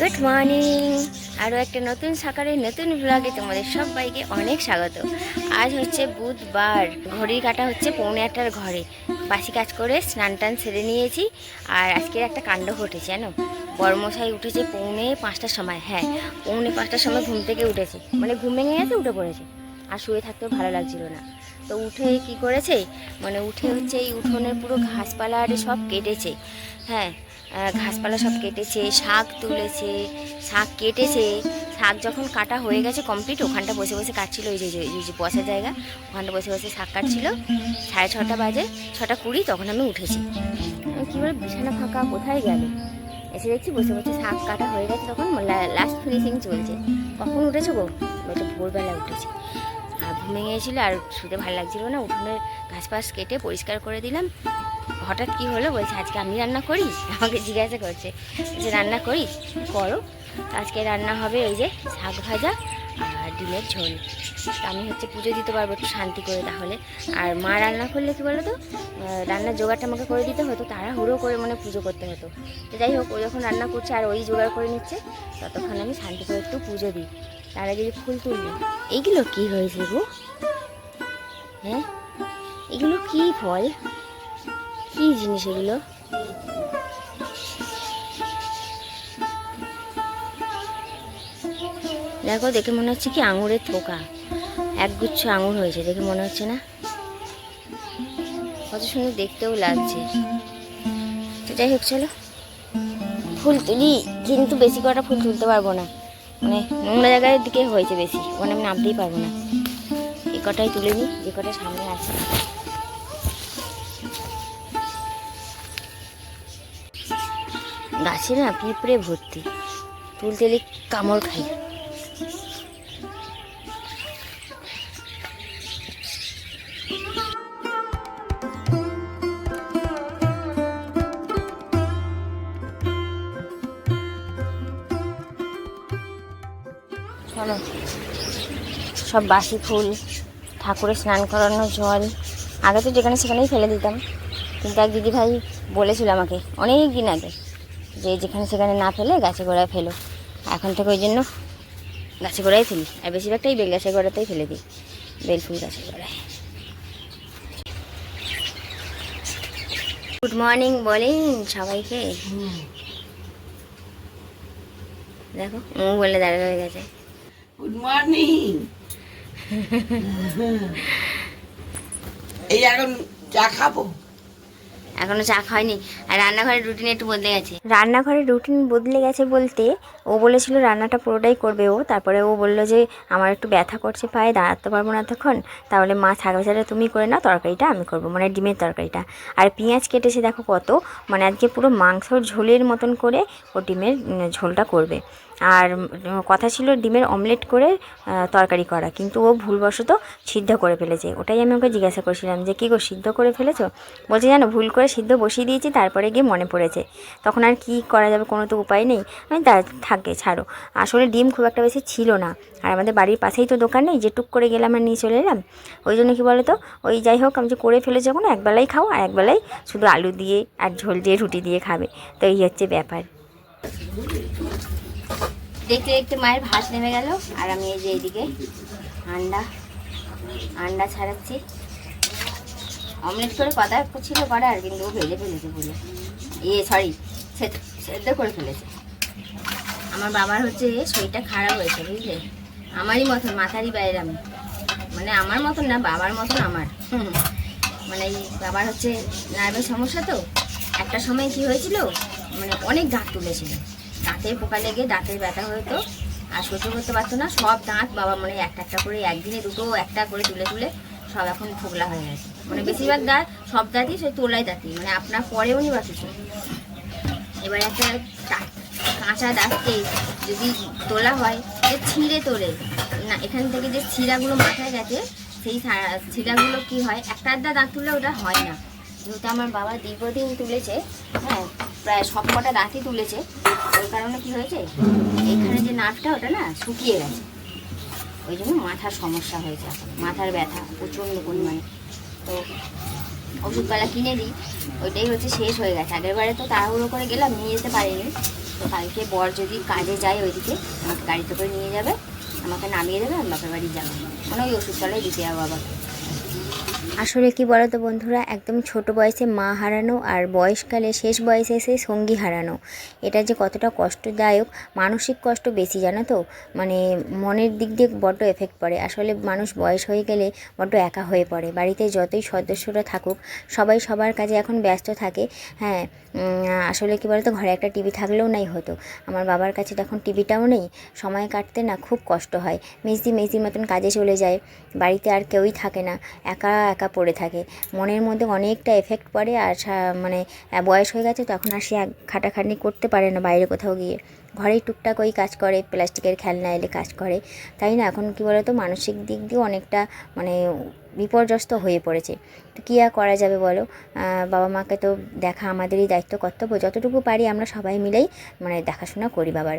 Good morning আরও একটা নতুন সকালে নতুন ব্লগে তোমাদের সবাইকে অনেক স্বাগত। আজ হচ্ছে বুধবার। ঘড়ির কাটা হচ্ছে পৌনে আটটার ঘরে। বাসি কাজ করে স্নান টান সেরে নিয়েছি আর আজকের একটা কাণ্ড ঘটেছে, জানো? বর্মশাই উঠেছে পৌনে পাঁচটার সময়। হ্যাঁ পৌনে পাঁচটার সময় ঘুম থেকে উঠেছে। মানে ঘুম ভেঙে গেছে, উঠে পড়েছে। আর শুয়ে থাকতেও ভালো লাগছিল না। তো উঠে কি করেছে? মানে উঠে হচ্ছে এই উঠোনের পুরো ঘাসপালা আরে সব কেটেছে। হ্যাঁ ঘাসপালা সব কেটেছে, শাক তুলেছে, শাক কেটেছে। শাক যখন কাটা হয়ে গেছে কমপ্লিট ওখানটা বসে বসে কাটছিল ওই যে যে- বসার জায়গা। ওখানটা বসে বসে শাক কাটছিল। সাড়ে ছটা বাজে, ছটা কুড়ি তখন আমি উঠেছি। কী বলে, বিছানা ফাঁকা, কোথায় গেল? এসে দেখছি বসে বসে শাক কাটা হয়ে গেছে তখন লাস্ট ফিনিশিং চলছে। কখন উঠেছো গো? বলছে ভোরবেলা উঠেছি। আর ঘুমে গিয়েছিল আর শুতে ভালো লাগছিল না। উঠোনের ঘাস ফাস কেটে পরিষ্কার করে দিলাম। হঠাৎ কি হলো? বলছে, আজকে আমি রান্না করি আমাকে জিজ্ঞাসা করছে, যে রান্না করি। করো আজকে রান্না হবে ওই যে শাক ভাজা আর ডিমের ঝোল। আমি হচ্ছে পুজো দিতে পারব একটু শান্তি করে তাহলে। আর মা রান্না করলে কি বলো তো রান্নার জোগাড়টা আমাকে করে দিতে হতো, তাড়াহুড়ো করে মানে পুজো করতে হতো। তো যাই হোক, ও যখন রান্না করছে আর ওই জোগাড় করে নিচ্ছে, ততক্ষণ আমি শান্তি করে একটু পুজো দিই। তার আগে যে ফুল তুলবো। এইগুলো কী হয়েছে গো? হ্যাঁ? এগুলো কী ফল? কি জিনিস এগুলো? দেখো, দেখে মনে হচ্ছে কি আঙুরের থোকা। একগুচ্ছ আঙুর হয়েছে, দেখে মনে হচ্ছে না? কত সুন্দর দেখতেও লাগছে। তো যাই হোক, চলো। ফুল তুলি, কিন্তু বেশি কটা ফুল তুলতে পারব না। মানে নোংরা জায়গার দিকে হয়েছে বেশি, ওখানে আমি নামতেই পারব না। এই কটাই তুলে নিই, যে কটা সামনে আছে। গাছে না পিঁপড়ে ভর্তি। তুলতে এলে কামড় খাই। সব বাসি ফুল, ঠাকুরের স্নান করানো জল। আগে তো যেখানে সেখানেই ফেলে দিতাম। কিন্তু এক দিদি ভাই বলেছিল আমাকে, অনেক দিন আগে। যে যেখানে সেখানে না ফেলে গাছে গোড়ায় ফেলো। এখন থেকে ওই জন্য গাছে গোড়ায় ফেলি। আর বেশিরভাগটাই বেল গাছের গোড়াতেই ফেলে দিই বেল ফুল গাছের গোড়ায়। গুড মর্নিং বলেন সবাইকে। দেখো ও বলে দাঁড়িয়ে হয়ে গেছে। গুড মর্নিং এই এখন চা খাব? এখনও চা খায়নি আর রান্নাঘরের রুটিন একটু বদলে গেছে। রান্নাঘরের রুটিন বদলে গেছে বলতে ও বলেছিল রান্নাটা পুরোটাই করবে ও। তারপরে ও বলল যে, আমার একটু ব্যথা করছে পায়ে, দাঁড়াতে পারব না তখন। তাহলে মা থাকবে ভাজাটা তুমি করে নাও, তরকারিটা আমি করব। মানে ডিমের তরকারিটা। আর পেঁয়াজ কেটেছে দেখো কত। মানে আজকে পুরো মাংসর ঝোলের মতন করে ও ডিমের ঝোলটা করবে। আর কথা ছিল ডিমের অমলেট করে তরকারি করা। কিন্তু ও ভুলবশত সিদ্ধ করে ফেলেছে। ওটাই আমি ওকে জিজ্ঞাসা করছিলাম যে, কী গো, সিদ্ধ করে ফেলেছো? বলছে, জানো, ভুল করে সিদ্ধ বসিয়ে দিয়েছি, তারপরে গিয়ে মনে পড়েছে। তখন আর কি করা যাবে, কোনো তো উপায় নেই। আমি তা, থাকে, ছাড়ো। আসলে ডিম খুব একটা বেশি ছিল না। আর আমাদের বাড়ির পাশেই তো দোকান নেই, যে টুক করে গেলাম আর নিয়ে চলে এলাম। ওই জন্য কী বলো তো ওই যাই হোক, আমি যে করে ফেলেছি যখন একবেলাই খাও, আর একবেলাই শুধু আলু দিয়ে আর ঝোল দিয়ে, রুটি দিয়ে খাবে। তো এই হচ্ছে ব্যাপার। দেখতে দেখতে মায়ের ভাত নেমে গেল, আর আমি এই যে এইদিকে আন্ডা আন্ডা ছাড়াচ্ছি। অমলেট করে কথা ছিল করার কিন্তু ও ভেজে ফেলেছে বলে। ইয়ে সরি সেদ্ধ করে ফেলেছে। আমার বাবার হচ্ছে শরীরটা খারাপ হয়েছে, বুঝলে? আমারই মতন, মাথারই বাইরে আমি। মানে আমার মতন না, বাবার মতন আমার। মানে বাবার হচ্ছে নার্ভের সমস্যা তো। একটা সময় কি হয়েছিল? মানে অনেক দাঁত তুলেছিল। দাঁতে পোকা লেগে দাঁতের ব্যথা হতো আর সহ্য করতে পারতো না। সব দাঁত বাবা মানে একটা একটা করে, একদিনে দুটো, একটা করে তুলে তুলে সব এখন ফোগলা হয়ে গেছে। মানে বেশিরভাগ দাঁত, সব দাঁতই সে তোলাই দাঁতই মানে আপনার পরেও নি বা কিছু। এবার একটা কাঁচা দাঁতকে যদি তোলা হয়, যে ছিঁড়ে তোলে, না, এখান থেকে যে ছিঁড়াগুলো মাথায় গেছে, সেই ছিঁড়াগুলো কি হয়? একটা আধটা দাঁত তুললে ওটা হয় না। যেহেতু আমার বাবা দীর্ঘদিন তুলেছে হ্যাঁ প্রায় সব কটা দাঁতই তুলেছে। ওই কারণে কি হয়েছে? এখানে যে নার্ভটা ওটা না শুকিয়ে গেছে। ওই জন্য মাথার সমস্যা হয়েছে মাথার ব্যথা প্রচণ্ড পরিমাণে। তো ওষুধপালা কিনে দিই। ওইটাই হচ্ছে শেষ হয়ে গেছে। আগের বারে তো তাড়াহুড়ো করে গেলাম, নিয়ে যেতে পারিনি। তো কালকে বর যদি কাজে যায় ওইদিকে, আমাকে গাড়িতে করে নিয়ে যাবে, আমাকে নামিয়ে দেবে, আমি বাপের বাড়ি যাব। মানে ওই ওষুধতলায় দিতে যাব বাবাকে আসলে কি বলতো বন্ধুরা, একদম ছোট বয়সে মা হারানো আর বয়সকালে শেষ বয়সে এসে সঙ্গী হারানো, এটা যে কতটা কষ্টদায়ক, মানসিক কষ্ট বেশি জানো তো? মানে মনের দিক দিয়ে বড্ড এফেক্ট পড়ে। আসলে মানুষ বয়স হয়ে গেলে বড্ড একা হয়ে পড়ে। বাড়িতে যতই সদস্যরা থাকুক, সবাই সবার কাজে এখন ব্যস্ত থাকে। হ্যাঁ আসলে কি বলতো, ঘরে একটা টিভি থাকলেও নাই হতো আমার বাবার কাছে তখন টিভিটাও নেই। সময় কাটতে না খুব কষ্ট হয়। মেজদি মেজদির মতন কাজে চলে যায়। বাড়িতে আর কেউই থাকে না। একা একা পড়ে থাকে। মনের মধ্যে অনেকটা এফেক্ট পড়ে আর মানে বয়স হয়ে গেছে, তখন আর সে খাটাখাটনি করতে পারে না বাইরে কোথাও গিয়ে। ঘরেই টুকটাক ওই কাজ করে, প্লাস্টিকের খেলনা এলে কাজ করে। তাই না? এখন কী বলতো? মানসিক দিক দিয়েও অনেকটা মানে বিপর্যস্ত হয়ে পড়েছে। তো কী আর করা যাবে বলো? বাবা মাকে তো দেখা আমাদেরই দায়িত্ব, কর্তব্য। যতটুকু পারি আমরা সবাই মিলেই মানে দেখাশোনা করি বাবার।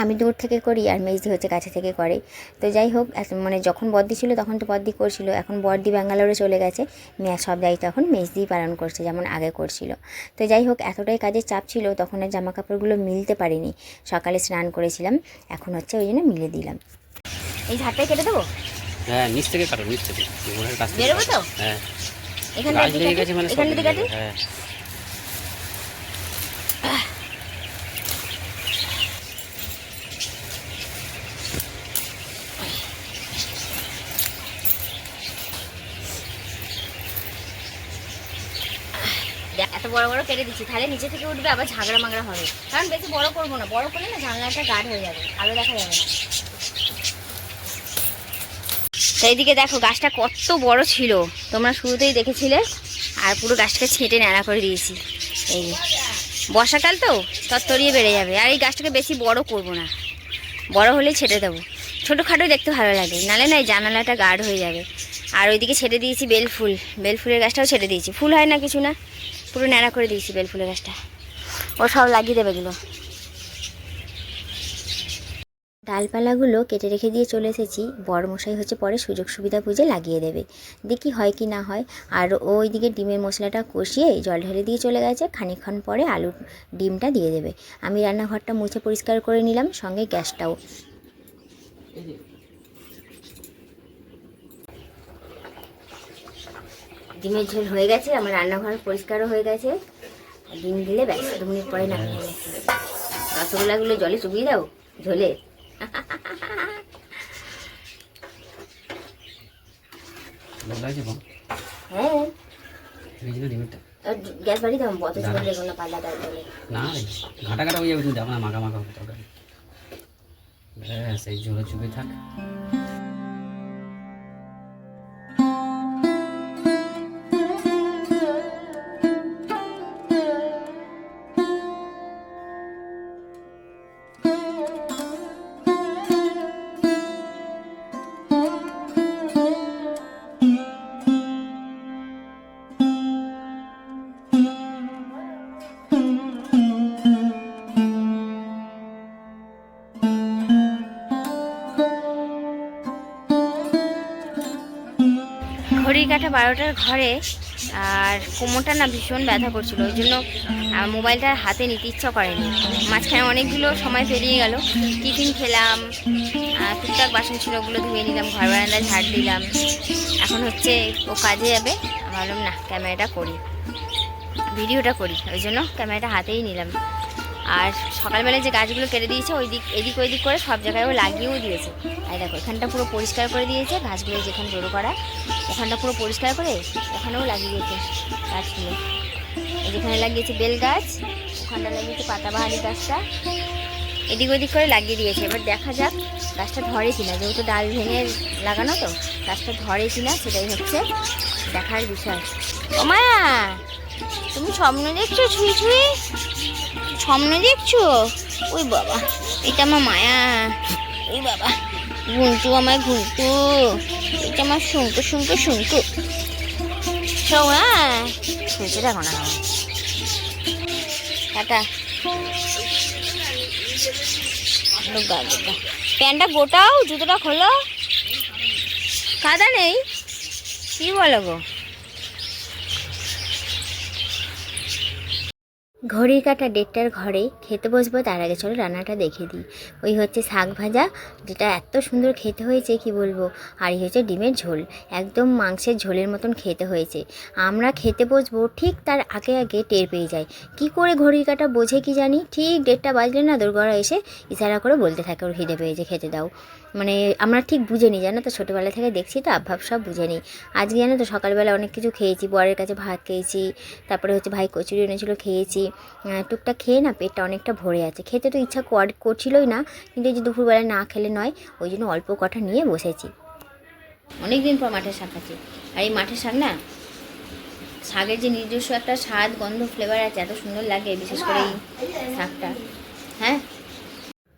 আমি দূর থেকে করি আর মেজদি হচ্ছে কাছে থেকে করে। তো যাই হোক মানে যখন বদ্দি ছিল তখন তো বদ্দি করছিল এখন বদ্দি ব্যাঙ্গালোরে চলে গেছে মেয়ে সব দায়িত্ব এখন মেজদিই পালন করছে যেমন আগে করছিল। তো যাই হোক এতটাই কাজের চাপ ছিল তখন আর জামা কাপড়গুলো মিলতে পারিনি। সকালে স্নান করেছিলাম এখন হচ্ছে ওই জন্য মিলে দিলাম। এই ঝাড়টাই কেটে দেবো? হ্যাঁ নিচ থেকে কাটো নিচ থেকে। বেরোবো তো? হ্যাঁ। এখান থেকে মানে কাটি? হ্যাঁ দেখ, এত বড় কেটে দিচ্ছি, তাহলে নিচে থেকে উঠবে আবার ঝাগড়া মাগড়া হবে। কারণ বেশি বড় করব না, বড় করলে না জানলাটা গাঢ় হয়ে যাবে, আলো দেখা যাবে না। এইদিকে দেখো, গাছটা কত বড় ছিল, তোমরা শুরুতেই দেখেছিলে, আর পুরো গাছটাকে ছেটে ন্যাড়া করে দিয়েছি। এই বর্ষাকাল তো তত্তরিয়ে বেড়ে যাবে, আর এই গাছটাকে বেশি বড় করব না। বড় হলেই ছেটে দেবো। ছোটোখাটো দেখতে ভালো লাগে, নালে না এই জানালাটা গাঢ় হয়ে যাবে। আর ওইদিকে ছেটে দিয়েছি বেল ফুল, বেল ফুলের গাছটাও ছেটে দিয়েছি। ফুল হয় না কিছু না। পুরো ন্যাড়া করে দিয়েছি বেল ফুলের গাছটা। ও সব লাগিয়ে দেবে এগুলো। ডালপালাগুলো কেটে রেখে দিয়ে চলে এসেছি। মশাই হচ্ছে পরে সুযোগ সুবিধা বুঝে লাগিয়ে দেবে। দেখি হয় কি না হয়। আর ওই দিকে ডিমের মশলাটা কষিয়ে জল ঢেলে দিয়ে চলে গেছে। খানিকক্ষণ পরে আলুর ডিমটা দিয়ে দেবে। আমি রান্নাঘরটা মুছে পরিষ্কার করে নিলাম। সঙ্গে গ্যাসটাও। ডিমের ঝোল হয়ে গেছে আমার রান্নাঘর পরিষ্কারও হয়ে গেছে। ডিম দিলে ব্যাস দু মিনিট পরে নামিয়ে নেবে। রসগোল্লাগুলো জলে চুবিয়ে দাও ঝোলে। হ্যাঁ। গ্যাস বাড়ি ঝোল দেখো না পাল্লা দাও না ঘাটা ঘাটা হয়ে যাবে তুমি যাব না মাখা মাখা হবে তরকারি। ব্যাস এই জোরে চুপে থাক। কাটা বারোটার ঘরে, আর কোমরটা না ভীষণ ব্যথা করছিল, ওই জন্য মোবাইলটা হাতে নিতে ইচ্ছা করেনি। মাঝখানে অনেকগুলো সময় পেরিয়ে গেল, টিফিন খেলাম টুকটাক বাসন ছিল ওগুলো ধুয়ে নিলাম, ঘর বারান্দায় ঝাড় দিলাম। এখন হচ্ছে ও কাজে যাবে ভাবলাম না, ক্যামেরাটা করি। ভিডিওটা করি, ওই জন্য ক্যামেরাটা হাতেই নিলাম। আর সকালবেলায় যে গাছগুলো কেটে দিয়েছে, ওই দিক এদিক ওই দিক করে সব জায়গায় ও লাগিয়েও দিয়েছে। আর দেখো, এখানটা পুরো পরিষ্কার করে দিয়েছে, গাছগুলো যেখানে জড়ো করা, ওখানটা পুরো পরিষ্কার করে ওখানেও লাগিয়ে দিয়েছে গাছগুলো। যেখানে লাগিয়েছে বেল গাছ, ওখানটা লাগিয়েছে পাতাবাহারি গাছটা। এদিক ওদিক করে লাগিয়ে দিয়েছে। এবার দেখা যাক গাছটা ধরে কিনা। যেহেতু ডাল ভেঙে লাগানো তো, গাছটা ধরে কিনা সেটাই হচ্ছে দেখার বিষয়। ও মায়া তুমি স্বপ্ন দেখছ ছুঁই ছুঁই? স্বপ্ন দেখছ? ওই বাবা এটা আমার মায়া। ওই বাবা ঘুন্টু আমার ঘুন্টু এটা আমার শুনকু শুনকু শুনকু সোমা শুনতে দেখো না। টাটা। দুর্গা প্যান্টটা গোটাও জুতোটা খোলো। কাদা নেই। কি বলো গো? ঘড়ির কাটা ডেটটার ঘরে খেতে বসবো, তার আগে চলো রান্নাটা দেখে দিই। ওই হচ্ছে শাক ভাজা, যেটা এত সুন্দর খেতে হয়েছে, কি বলব? আর এই হচ্ছে ডিমের ঝোল। একদম মাংসের ঝোলের মতন খেতে হয়েছে। আমরা খেতে বসবো, ঠিক তার আগে আগে টের পেয়ে যাই। কি করে ঘড়ির কাটা বোঝে কি জানি? ঠিক ডেটটা বাজলে না দুর্গরা এসে ইশারা করে বলতে থাকে, ওর খিদে পেয়েছে, খেতে দাও। মানে আমরা ঠিক বুঝে নিই জানো তো? ছোটোবেলা থেকে দেখছি তো আভাব সব বুঝে নিই আজকে জানো তো সকালবেলা অনেক কিছু খেয়েছি। বরের কাছে ভাত খেয়েছি তারপরে হচ্ছে ভাই কচুরি এনেছিল খেয়েছি। আহ, টুকটাক খেয়ে না পেটটা অনেকটা ভরে আছে। খেতে তো ইচ্ছা কর- করছিলই না কিন্তু এই যে দুপুরবেলা না খেলে নয় ওই জন্য অল্প কটা নিয়ে বসেছি। অনেক দিন পর মাঠের শাক খাচ্ছি। আর এই মাঠের শাক না শাকের যে নিজস্ব একটা স্বাদ গন্ধ ফ্লেভার আছে এত সুন্দর লাগে বিশেষ করে এই শাকটা। হ্যাঁ?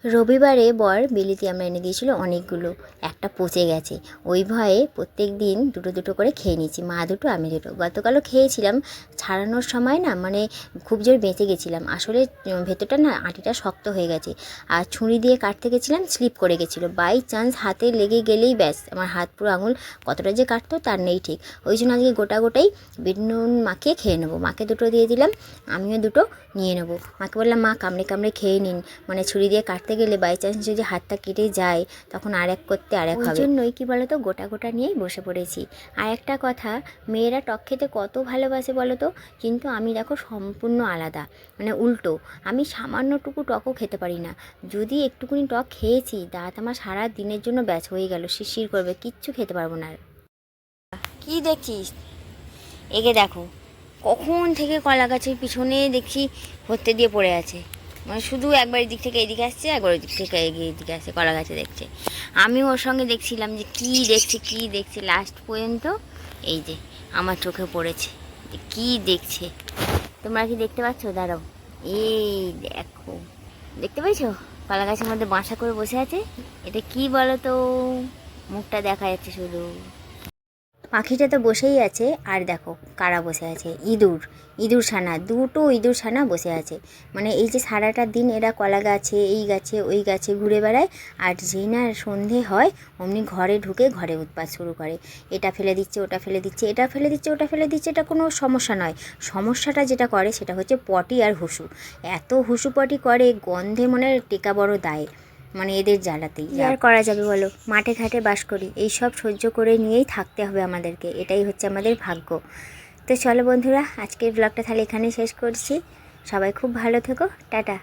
রবিবারে বর বিলিতি আমরা এনে দিয়েছিল অনেকগুলো, একটা পচে গেছে। ওই ভয়ে প্রত্যেক দিন দুটো দুটো করে খেয়ে নিয়েছি, মা দুটো, আমি দুটো। গতকালও খেয়েছিলাম, ছাড়ানোর সময় না মানে খুব জোর বেঁচে গেছিলাম। আসলে ভেতরটা না আটিটা শক্ত হয়ে গেছে। আর ছুরি দিয়ে কাটতে গেছিলাম, স্লিপ করে গেছিল। বাই চান্স হাতে লেগে গেলেই ব্যাস, আমার হাত পুরো আঙুল কতটা যে কাটতো তার নেই ঠিক। ওই জন্য আজকে গোটা গোটাই বিট নুন মাখিয়ে খেয়ে নেব। মাকে দুটো দিয়ে দিলাম, আমিও দুটো নিয়ে নেব। মাকে বললাম, মা, কামড়ে কামড়ে খেয়ে নিন। মানে ছুরি দিয়ে কাটতে গেলে বাই চান্স যদি হাতটা কেটে যায় তখন আর এক করতে আর এক হবে। জন্যই কী বলো তো গোটা গোটা নিয়েই বসে পড়েছি। আর একটা কথা মেয়েরা টক খেতে কত ভালোবাসে বলো তো কিন্তু আমি দেখো সম্পূর্ণ আলাদা মানে উল্টো। আমি সামান্যটুকু টকও খেতে পারি না। যদি একটুকুনি টক খেয়েছি দাঁত আমার সারা দিনের জন্য ব্যাচ হয়ে গেল শিরশির করবে কিচ্ছু খেতে পারব না। কি দেখছিস? এগে দেখো কখন থেকে কলা গাছের পিছনে দেখছি ভর্তে দিয়ে পড়ে আছে। মানে শুধু একবার এদিক থেকে এদিকে আসছে, একবার ওই দিক থেকে এগিয়ে এদিকে আসছে, কলা গাছে দেখছে। আমি ওর সঙ্গে দেখছিলাম যে কি দেখছে কি দেখছে লাস্ট পর্যন্ত। এই যে, আমার চোখে পড়েছে কি দেখছে। তোমরা কি দেখতে পাচ্ছ? দাঁড়াও। এই দেখো। দেখতে পেয়েছ? কলা গাছের মধ্যে বাসা করে বসে আছে? এটা কি বলো তো মুখটা দেখা যাচ্ছে শুধু। পাখিটা তো বসেই আছে, আর দেখো কারা বসে আছে? ইঁদুর ইঁদুর ছানা, দুটো ইঁদুর ছানা বসে আছে। মানে এই যে সারাটা দিন এরা কলা গাছে, এই গাছে, ওই গাছে ঘুরে বেড়ায়, আর যেই না সন্ধে হয়, অমনি ঘরে ঢুকে ঘরে উৎপাত শুরু করে। এটা ফেলে দিচ্ছে, ওটা ফেলে দিচ্ছে, এটা ফেলে দিচ্ছে, ওটা ফেলে দিচ্ছে, এটা কোনো সমস্যা নয়। সমস্যাটা যেটা করে সেটা হচ্ছে পটি আর হুসু। এত হুসু পটি করে, গন্ধে মনে টেকা বড় দায়। মানে এদের জ্বালাতেই আর করা যাবে বলো? মাঠে ঘাটে বাস করি। এই সব সহ্য করে নিয়েই থাকতে হবে আমাদেরকে। এটাই হচ্ছে আমাদের ভাগ্য। তো চলো বন্ধুরা আজকের ব্লগটা তাহলে এখানেই শেষ করছি। সবাই খুব ভালো থেকো। টাটা।